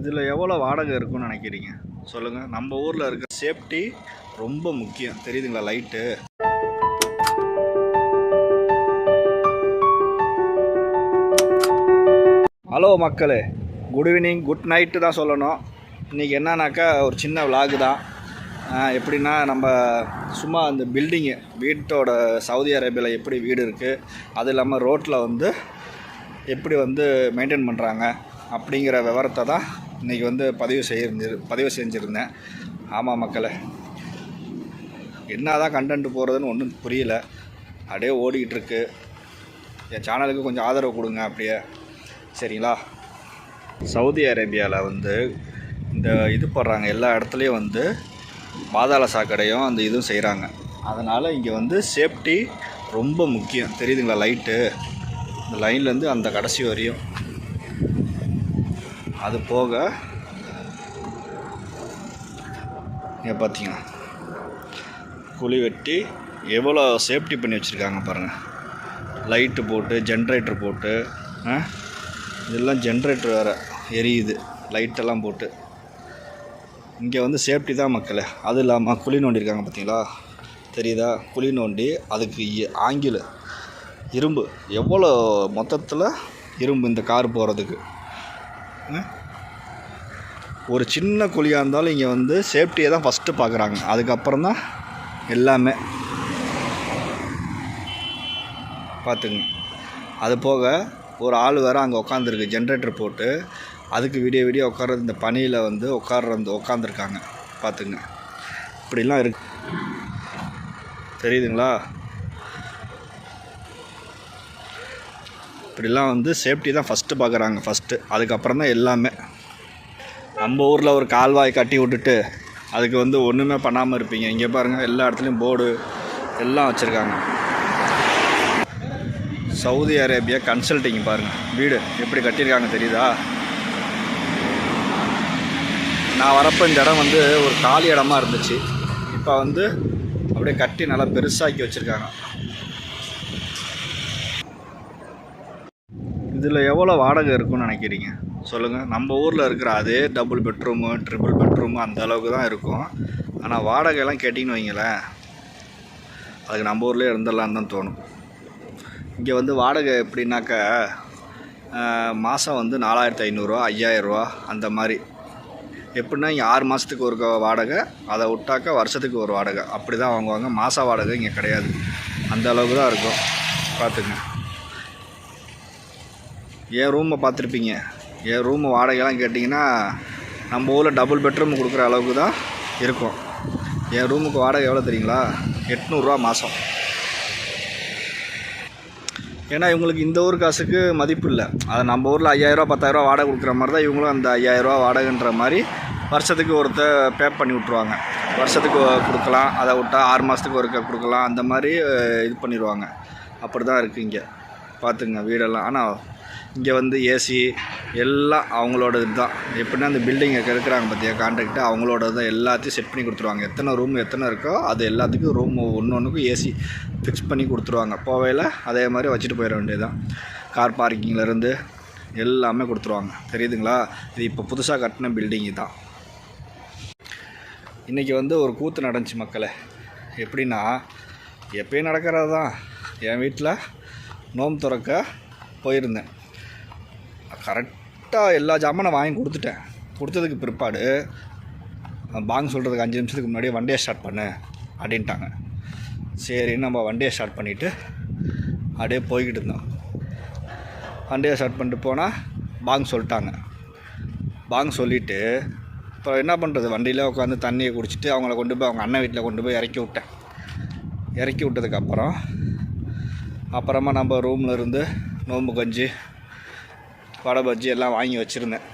இதில் எவ்வளோ வாடகை இருக்கும்னு நினைக்கிறீங்க? சொல்லுங்கள் நம்ம ஊரில் இருக்க சேஃப்டி ரொம்ப முக்கியம். தெரியுதுங்களா? லைட்டு ஹலோ மக்களே. குட் ஈவினிங் குட் நைட்டு தான் சொல்லணும். இன்றைக்கி என்னன்னாக்கா ஒரு சின்ன விலாகு தான். எப்படின்னா நம்ம சும்மா அந்த பில்டிங்கு வீட்டோட சவுதி அரேபியாவில் எப்படி வீடு இருக்குது அது இல்லாமல் ரோட்டில் வந்து எப்படி வந்து மெயின்டைன் பண்ணுறாங்க அப்படிங்கிற விவரத்தை தான் இன்றைக்கி வந்து பதிவு செய்ய பதிவு செஞ்சுருந்தேன். ஆமாம் மக்களை. என்ன தான் கண்டென்ட் போகிறதுன்னு ஒன்றும் புரியல. அப்படியே ஓடிக்கிட்டுருக்கு. என் சேனலுக்கு கொஞ்சம் ஆதரவு கொடுங்க அப்படியே. சரிங்களா? சவுதி அரேபியாவில் வந்து இந்த இது போடுறாங்க. எல்லா இடத்துலையும் வந்து பாதாள சாக்கடையும் அந்த இதுவும் செய்கிறாங்க அதனால் இங்கே வந்து சேஃப்டி ரொம்ப முக்கியம். தெரியுதுங்களா? லைட்டு இந்த லைன்லேருந்து அந்த கடைசி வரையும். அது போக இங்கே பார்த்தீங்கன்னா குழி வெட்டி எவ்வளோ சேஃப்டி பண்ணி வச்சுருக்காங்க பாருங்கள் லைட்டு போட்டு ஜென்ரேட்டர் போட்டு இதெல்லாம் ஜென்ரேட்டர் வேறு எரியுது. லைட்டெல்லாம் போட்டு. இங்கே வந்து சேஃப்டி தான் மக்களே. அது இல்லாமல் குழி நோண்டியிருக்காங்க பார்த்தீங்களா தெரியுதா? குழி நோண்டி அதுக்கு இ- ஆங்கில இரும்பு. எவ்வளோ மொத்தத்தில் இரும்பு இந்த கார் போகிறதுக்கு ஒரு சின்ன குழியாக இருந்தாலும் இங்கே வந்து சேஃப்டியை தான் ஃபஸ்ட்டு பார்க்குறாங்க அதுக்கப்புறம் தான் எல்லாமே. பார்த்துங்க. அது போக ஒரு ஆள் வேறு அங்கே உட்காந்துருக்கு ஜென்ரேட்டர் போட்டு. அதுக்கு விடிய விடிய உட்கார்றது இந்த பனியில் வந்து உட்கார்ற வந்து உட்காந்துருக்காங்க பார்த்துங்க. இப்படிலாம் இருக்கு. தெரியுதுங்களா? இப்படிலாம் வந்து சேஃப்டி தான் ஃபஸ்ட்டு பார்க்குறாங்க ஃபஸ்ட்டு அதுக்கப்புறம் தான் எல்லாமே. நம்ம ஊரில் ஒரு கால்வாய் கட்டி விட்டுட்டு அதுக்கு வந்து ஒன்றுமே பண்ணாமல் இருப்பீங்க. இங்கே பாருங்கள் எல்லா இடத்துலையும் போர்டு எல்லாம் வச்சுருக்காங்க. சவுதி அரேபியா கன்சல்டிங் பாருங்கள் வீடு எப்படி கட்டியிருக்காங்க தெரியுதா? நான் வரப்போ இந்த இடம் வந்து ஒரு காலி இடமா இருந்துச்சு. இப்போ வந்து அப்படியே கட்டி நல்லா பெருசாக்கி வச்சுருக்காங்க. இதில் எவ்வளோ வாடகை இருக்கும்னு நினைக்கிறீங்க? சொல்லுங்கள் நம்ம ஊரில் இருக்கிற அதே டபுள் பெட்ரூமு ட்ரிபிள் பெட்ரூமு அந்த அளவுக்கு தான் இருக்கும். ஆனால் வாடகையெல்லாம் கேட்டிங்கன்னு வைங்களேன் அதுக்கு நம்ம ஊர்லேயே இருந்துடலான்னு தான் தோணும். இங்கே வந்து வாடகை எப்படின்னாக்கா மாதம் வந்து நாலாயிரத்து ஐநூறுரூவா ஐயாயிரரூவா அந்த மாதிரி. எப்படின்னா இங்கே ஆறு மாதத்துக்கு ஒரு வாடகை அதை விட்டாக்கா வருஷத்துக்கு ஒரு வாடகை. அப்படி தான் வாங்குவாங்க. மாத வாடகை இங்கே கிடையாது. அந்த அளவுக்கு தான் இருக்கும். பார்த்துங்க என் ரூமை பார்த்துருப்பீங்க? என் ரூம் வாடகைலாம் கேட்டிங்கன்னா நம்ம ஊரில் டபுள் பெட்ரூம் கொடுக்குற அளவுக்கு தான் இருக்கும். என் ரூமுக்கு வாடகை எவ்வளோ தெரியுங்களா? எட்நூறுரூவா மாதம் ஏன்னா இவங்களுக்கு இந்த ஊர் காசுக்கு மதிப்பு இல்லை. அது நம்ம ஊரில் ஐயாயிரரூவா பத்தாயிரரூவா வாடகை கொடுக்குற மாதிரி தான் இவங்களும் அந்த ஐயாயிரரூவா வாடகைன்ற மாதிரி வருஷத்துக்கு ஒருத்த பே பண்ணி விட்ருவாங்க வருஷத்துக்கு கொடுக்கலாம். அதை விட்டா ஆறு மாதத்துக்கு ஒருக்க கொடுக்கலாம். அந்த மாதிரி இது பண்ணிடுவாங்க அப்படி தான் இருக்குது இங்கே. பார்த்துங்க வீடெல்லாம். ஆனால் இங்கே வந்து ஏசி எல்லாம் அவங்களோட இதுதான் எப்படின்னா அந்த பில்டிங் இருக்கிறாங்க பார்த்தியா கான்ட்ராக்ட்டு அவங்களோட தான். எல்லாத்தையும் செட் பண்ணி கொடுத்துருவாங்க. எத்தனை ரூம் எத்தனை இருக்கோ அது எல்லாத்துக்கும் ரூம் ஒன்று ஒன்றுக்கும் ஏசி ஃபிக்ஸ் பண்ணி கொடுத்துருவாங்க. போவையில் அதே மாதிரி வச்சுட்டு போயிட வேண்டியதுதான். கார் பார்க்கிங்லேருந்து எல்லாமே கொடுத்துருவாங்க. தெரியுதுங்களா? இது இப்போ புதுசாக கட்டின பில்டிங்கு தான் இன்றைக்கி வந்து ஒரு கூத்து நடந்துச்சு மக்களை. எப்படின்னா எப்பயும் நடக்கிறது தான் என் வீட்டில் நோம் திறக்க போயிருந்தேன். கரெக்டாக எல்லா ஜாமானும் வாங்கி கொடுத்துட்டேன். கொடுத்ததுக்கு பிற்பாடு பாங் சொல்கிறதுக்கு அஞ்சு நிமிஷத்துக்கு முன்னாடியே வண்டியை ஸ்டார்ட் பண்ணு அப்படின்ட்டாங்க. சரி நம்ம வண்டியை ஸ்டார்ட் பண்ணிவிட்டு அப்படியே போய்கிட்டு இருந்தோம். வண்டியை ஸ்டார்ட் பண்ணிட்டு போனால் பாங் சொல்லிட்டாங்க. பாங் சொல்லிவிட்டு இப்போ என்ன பண்ணுறது வண்டியில் உட்காந்து தண்ணியை குடிச்சிட்டு அவங்கள கொண்டு போய் அவங்க அண்ணன் வீட்டில் கொண்டு போய் இறக்கி விட்டேன். இறக்கி விட்டதுக்கப்புறம் அப்புறமா நம்ம ரூமில் இருந்து நோம்பு கஞ்சி வடை பஜ்ஜி எல்லாம் வாங்கி வச்சுருந்தேன்.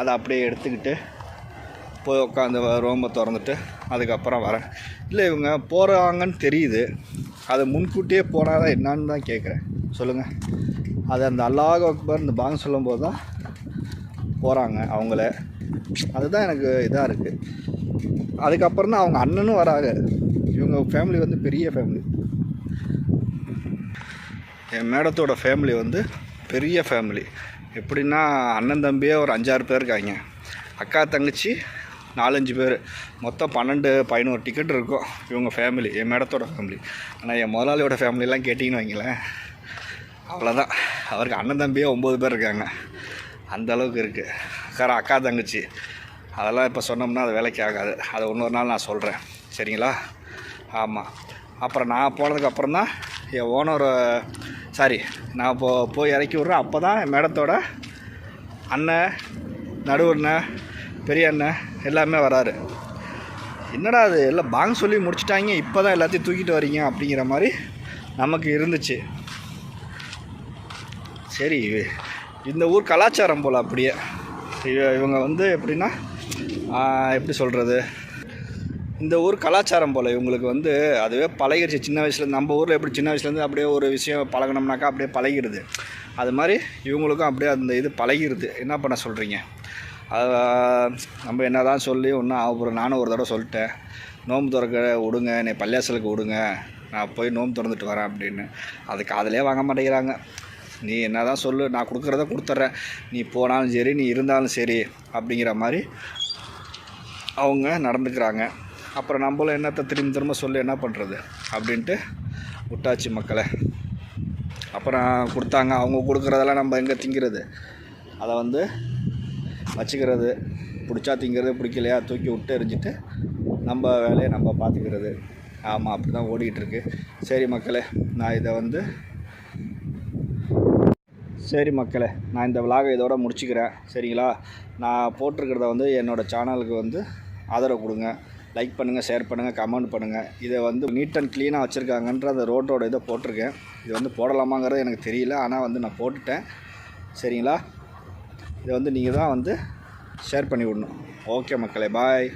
அதை அப்படியே எடுத்துக்கிட்டு போய் உட்காந்து ரூமை திறந்துட்டு அதுக்கப்புறம் வரேன். இல்லை இவங்க போகிறாங்கன்னு தெரியுது. அதை முன்கூட்டியே போனால் தான் என்னான்னு தான் கேட்குறேன். சொல்லுங்கள் அது அந்த அல்லாஹ் அக்பர் இந்த பாங்க சொல்லும்போது தான் போகிறாங்க அவங்கள. அதுதான் எனக்கு இதாக இருக்குது அதுக்கப்புறம் தான் அவங்க அண்ணனும் வராங்க. இவங்க ஃபேமிலி வந்து பெரிய ஃபேமிலி என் மேடத்தோட ஃபேமிலி வந்து பெரிய ஃபேமிலி எப்படின்னா அண்ணன் தம்பியே ஒரு அஞ்சாறு பேர் இருக்காங்க. அக்கா தங்கச்சி நாலஞ்சு பேர். மொத்தம் பன்னெண்டு பதினோரு டிக்கெட் இருக்கும். இவங்க ஃபேமிலி என் மேடத்தோட ஃபேமிலி ஆனால் என் முதலாளியோட ஃபேமிலிலாம் கேட்டிங்கன்னு வைங்களேன். அவ்வளோதான் அவருக்கு அண்ணன் தம்பியே ஒம்பது பேர் இருக்காங்க. அந்த அளவுக்கு இருக்குது அக்கா அக்கா தங்கச்சி. அதெல்லாம் இப்போ சொன்னோம்னா அது வேலைக்கு ஆகாது. அதை இன்னொரு நாள் நான் சொல்கிறேன் சரிங்களா? ஆமாம் அப்புறம் நான் போனதுக்கப்புறம் தான் என் ஓனர் சாரி நான் இப்போது போய் இறக்கி விட்றேன். அப்போ தான் என் மேடத்தோட அண்ணன் நடுவண்ணன் பெரிய அண்ணன் எல்லாமே வராரு. என்னடா அது எல்லாம் பாங் சொல்லி முடிச்சிட்டாங்க. இப்போ தான் எல்லாத்தையும் தூக்கிட்டு வரீங்க அப்படிங்கிற மாதிரி நமக்கு இருந்துச்சு. சரி இந்த ஊர் கலாச்சாரம் போல் அப்படியே. இவங்க வந்து எப்படின்னா எப்படி சொல்கிறது இந்த ஊர் கலாச்சாரம் போல். இவங்களுக்கு வந்து அதுவே பழகிடுச்சு சின்ன வயசுல நம்ம ஊரில் எப்படி சின்ன வயசுலேருந்து அப்படியே ஒரு விஷயம் பழகினோம்னாக்கா அப்படியே பழகிடுது அது மாதிரி இவங்களுக்கும் அப்படியே அந்த இது பழகிடுது என்ன பண்ண சொல்கிறீங்க நம்ம என்ன தான் சொல்லி ஒன்றும் ஆகப்போகிறோம் நானும் ஒரு தடவை சொல்லிட்டேன். நோம்பு திறக்க விடுங்க. என்னை பள்ளியாசலுக்கு விடுங்க. நான் போய் நோம்பு திறந்துட்டு வரேன் அப்படின்னு. அது காதலே வாங்க மாட்டேங்கிறாங்க. நீ என்ன தான் சொல்லு. நான் கொடுக்குறத கொடுத்துட்றேன். நீ போனாலும் சரி நீ இருந்தாலும் சரி அப்படிங்கிற மாதிரி அவங்க நடந்துக்கிறாங்க. அப்புறம் நம்மளும் என்னத்தை திரும்ப திரும்ப சொல்லி என்ன பண்ணுறது அப்படின்ட்டு விட்டாச்சு மக்களை. அப்புறம் கொடுத்தாங்க. அவங்க கொடுக்குறதெல்லாம் நம்ம எங்கே திங்கிறது? அதை வந்து வச்சுக்கிறது. பிடிச்சா திங்கிறது பிடிக்கலையா தூக்கி விட்டு எரிஞ்சிட்டு நம்ம வேலையை நம்ம பார்த்துக்கிறது. ஆமாம் அப்படி தான் ஓடிக்கிட்டுருக்கு. சரி மக்களே நான் இதை வந்து சரி மக்களே நான் இந்த விலாகை இதோட முடிச்சுக்கிறேன். சரிங்களா? நான் போட்டிருக்கிறத வந்து என்னோடய சேனலுக்கு வந்து ஆதரவு கொடுங்க. லைக் பண்ணுங்கள் ஷேர் பண்ணுங்கள் கமெண்ட் பண்ணுங்கள் இதை வந்து நீட் அண்ட் க்ளீனாக வச்சுருக்காங்கன்ற அந்த ரோட்டோட இதை போட்டிருக்கேன். இது வந்து போடலாமாங்கிறது எனக்கு தெரியல. ஆனால் வந்து நான் போட்டுட்டேன். சரிங்களா? இதை வந்து நீங்கள் தான் வந்து ஷேர் பண்ணி விடணும். ஓகே மக்களே பாய்.